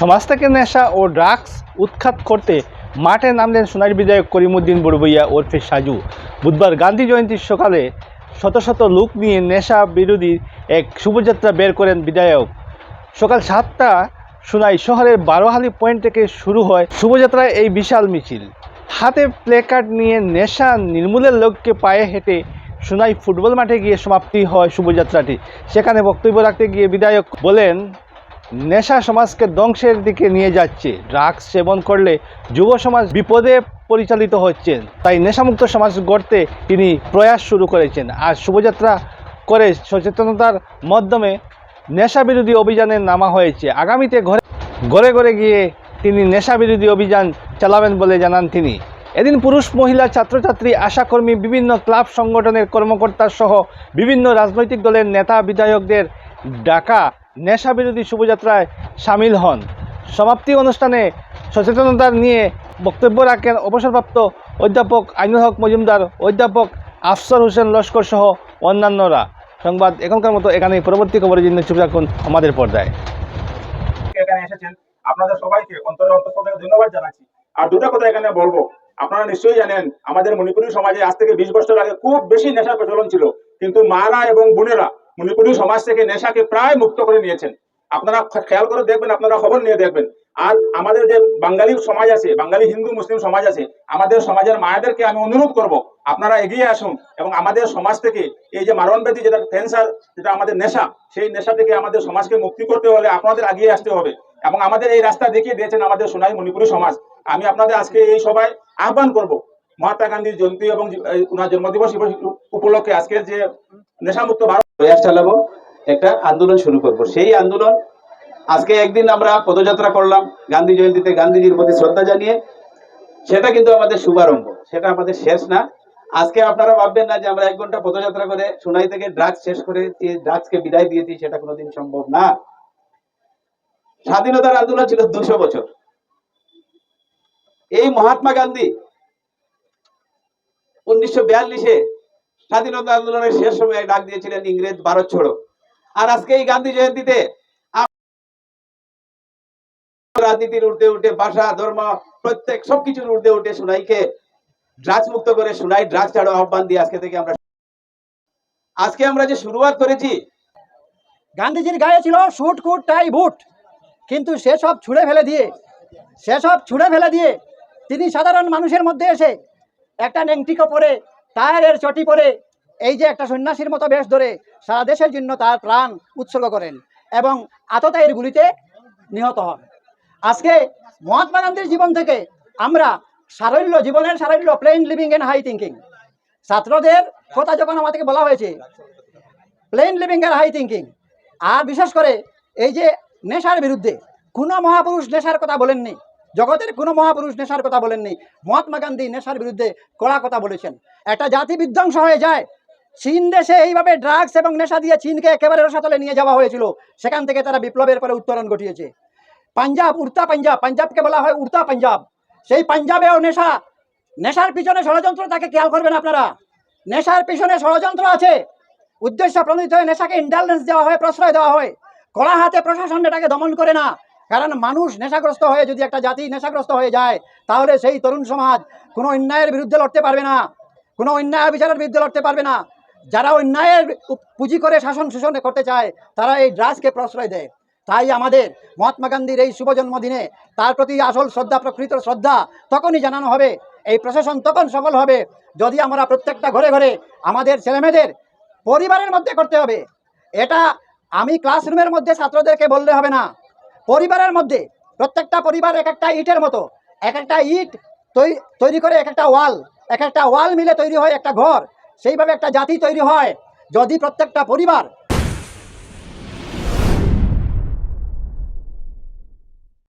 সমাজ থেকে নেশা ও ড্রাগস উৎখাত করতে মাঠে নামলেন সোনার বিধায়ক করিমুদ্দিন বড়বইয়া ওরফে সাজু। বুধবার গান্ধী জয়ন্তীর সকালে শত শত লোক নিয়ে নেশা বিরোধী এক শুভযাত্রা বের করেন বিধায়ক। সকাল সাতটা সোনাই শহরের বারোহালি পয়েন্ট থেকে শুরু হয় শুভযাত্রায় এই বিশাল মিছিল। হাতে প্লেকার্ড নিয়ে নেশা নির্মূলের লক্ষ্যে পায়ে হেঁটে সোনাই ফুটবল মাঠে গিয়ে সমাপ্তি হয় শুভযাত্রাটি। সেখানে বক্তব্য রাখতে গিয়ে বিধায়ক বলেন নেশা সমাজকে ধ্বংসের দিকে নিয়ে যাচ্ছে। ড্রাগস সেবন করলে যুব সমাজ বিপদে পরিচালিত হচ্ছেন তাই নেশামুক্ত সমাজ গড়তে তিনি প্রয়াস শুরু করেছেন। আর শুভযাত্রা করে সচেতনতার মাধ্যমে নেশা বিরোধী অভিযানে নামা হয়েছে। আগামীতে ঘরে ঘরে ঘরে গিয়ে তিনি নেশা বিরোধী অভিযান চালাবেন বলে জানান তিনি। এদিন পুরুষ, মহিলা, ছাত্রছাত্রী, আশাকর্মী, বিভিন্ন ক্লাব, সংগঠনের কর্মকর্তা সহ বিভিন্ন রাজনৈতিক দলের নেতা বিধায়কদের ডাকা নেশা বিরোধী শুভযাত্রায় সামিল হন। সমাপ্তি অনুষ্ঠানে সচেতনতা নিয়ে বক্তব্য রাখেন অবসরপ্রাপ্ত অধ্যাপক আইনুল হক মজুমদার, অধ্যাপক আফসর হোসেন লস্কর সহ অন্যান্যরা। সংবাদ এখনকার মতো এখানেই। পরবর্তী খবরের জন্য চুপ রাখুন আমাদের পর্দায়। এখানে এসেছেন আপনাদের সবাইকে অন্তরের অন্তঃস্থল ধন্যবাদ জানাচ্ছি। আর দুটা কথা এখানে বলব। আপনারা নিশ্চয়ই জানেন, আমাদের মণিপুরী সমাজে আজ থেকে বিশ বছর আগে খুব বেশি নেশার প্রচলন ছিল। কিন্তু মারা এবং বোনেরা মণিপুরী সমাজ থেকে নেশাকে প্রায় মুক্ত করে নিয়েছেন। আপনারা খেয়াল করে দেখবেন, আপনারা খবর নিয়ে দেখবেন। আর আমাদের যে বাঙালি সমাজ আছে, বাঙালি হিন্দু মুসলিম সমাজ আছে, আমাদের সমাজের মায়েদেরকে আমি অনুরোধ করব, আপনারা এগিয়ে আসুন এবং আমাদের সমাজ থেকে এই যে মারণ ব্যাধি যেটা ক্যান্সার যেটা আমাদের নেশা, সেই নেশা থেকে আমাদের সমাজকে মুক্তি করতে হলে আপনাদের এগিয়ে আসতে হবে এবং আমাদের এই রাস্তা দেখিয়ে দিয়েছেন আমাদের সোনাই মণিপুরী সমাজ। আমি আপনাদের আজকে এই সবাই আহ্বান করব, মহাত্মা গান্ধীর জয়ন্তী এবং ওনার জন্মদিবস উপলক্ষে আজকের যে নেশামুক্ত ভারত প্রয়াস চালাবো, একটা আন্দোলন শুরু করব। সেই আন্দোলন, আজকে একদিন আমরা পদযাত্রা করলাম গান্ধী জয়ন্তীতে, গান্ধীজির প্রতি শ্রদ্ধা জানিয়ে। সেটা কিন্তু আমাদের শুভারম্ভ, সেটা আমাদের শেষ না। আজকে আপনারা ভাববেন না যে আমরা এক ঘণ্টা পদযাত্রা করে সোনাই থেকে ড্রাগস শেষ করে ড্রাগসকে বিদায় দিয়েছি, সেটা কোনোদিন সম্ভব না। স্বাধীনতার আন্দোলন ছিল দুশো বছর। এই মহাত্মা গান্ধী উনিশশো বিয়াল্লিশে স্বাধীনতা আন্দোলনের শেষ সময়ে ডাক দিয়েছিলেন ইংরেজ ভারত ছাড়ো। আর আজকে এই গান্ধী জয়ন্তীতে রাজনীতির উঠতে উঠে ভাষা, ধর্ম, প্রত্যেক সবকিছুর উঠতে উঠে সোনাইকে ড্রাগস মুক্ত করে সোনাই ড্রাগস ছাড়ো আহ্বান দিয়ে আজকে থেকে আমরা আজকে আমরা যে শুরুয়াত করেছি, গান্ধীজির গায়ে ছিল শুট, কুট, টাই, বুট। কিন্তু সেসব ছুঁড়ে ফেলে দিয়ে, সেসব ছুঁড়ে ফেলে দিয়ে তিনি সাধারণ মানুষের মধ্যে এসে একটা নেংটিকো পরে টায়ারের চটি পরে এই যে একটা সন্ন্যাসীর মতো বেশ ধরে সারা দেশের জন্য তার প্রাণ উৎসর্গ করেন এবং আততায়ের গুলিতে নিহত হন। আজকে মহাত্মা গান্ধীর জীবন থেকে আমরা সারল্য, জীবনের সারল্য plain living and high thinking ছাত্রদের কথা যখন আমাদেরকে বলা হয়েছে প্লেন লিভিং এর হাই থিঙ্কিং আর বিশেষ করে এই যে নেশার বিরুদ্ধে, কোনো মহাপুরুষ নেশার কথা বলেননি। জগতের কোনো মহাপুরুষ নেশার কথা বলেননি। মহাত্মা গান্ধী নেশার বিরুদ্ধে কড়া কথা বলেছেন। একটা জাতি বিধ্বংস হয়ে যায়। চীন দেশে এইভাবে ড্রাগস এবং নেশা দিয়ে চীনকে একেবারে রসাতলে নিয়ে যাওয়া হয়েছিল। সেখান থেকে তারা বিপ্লবের পরে উত্তরণ ঘটিয়েছে। পাঞ্জাব, উড়তা পাঞ্জাব, পাঞ্জাবকে বলা হয় উড়তা পাঞ্জাব। সেই পাঞ্জাবেও নেশা। নেশার পিছনে ষড়যন্ত্র, তাকে খেয়াল করবেন আপনারা। নেশার পিছনে ষড়যন্ত্র আছে। উদ্দেশ্য প্রণীত হয়ে নেশাকে ইন্টালিজেন্স দেওয়া হয়, প্রশ্রয় দেওয়া হয়। কড়া হাতে প্রশাসন এটাকে দমন করে না। কারণ মানুষ নেশাগ্রস্ত হয়ে যদি একটা জাতি নেশাগ্রস্ত হয়ে যায়, তাহলে সেই তরুণ সমাজ কোনো অন্যায়ের বিরুদ্ধে লড়তে পারবে না, কোনো অন্যায় বিচারের বিরুদ্ধে লড়তে পারবে না। যারা অন্যায়ের পুঁজি করে শাসন শোষণ করতে চায়, তারা এই ড্রাগসকে প্রশ্রয় দেয়। তাই আমাদের মহাত্মা গান্ধীর এই শুভ জন্মদিনে তার প্রতি আসল শ্রদ্ধা, প্রকৃত শ্রদ্ধা তখনই জানানো হবে। এই প্রশাসন তখন সফল হবে যদি আমরা প্রত্যেকটা ঘরে ঘরে আমাদের ছেলেমেয়েদের পরিবারের মধ্যে করতে হবে। এটা আমি ক্লাসরুমের মধ্যে ছাত্রদেরকে বললে হবে না। পরিবারের মধ্যে, প্রত্যেকটা পরিবার এক একটা ইটের মতো, এক একটা ইট তৈরি করে এক একটা ওয়াল, এক একটা ওয়াল মিলে তৈরি হয় একটা ঘর, সেইভাবে একটা জাতি তৈরি হয়। যদি প্রত্যেকটা পরিবার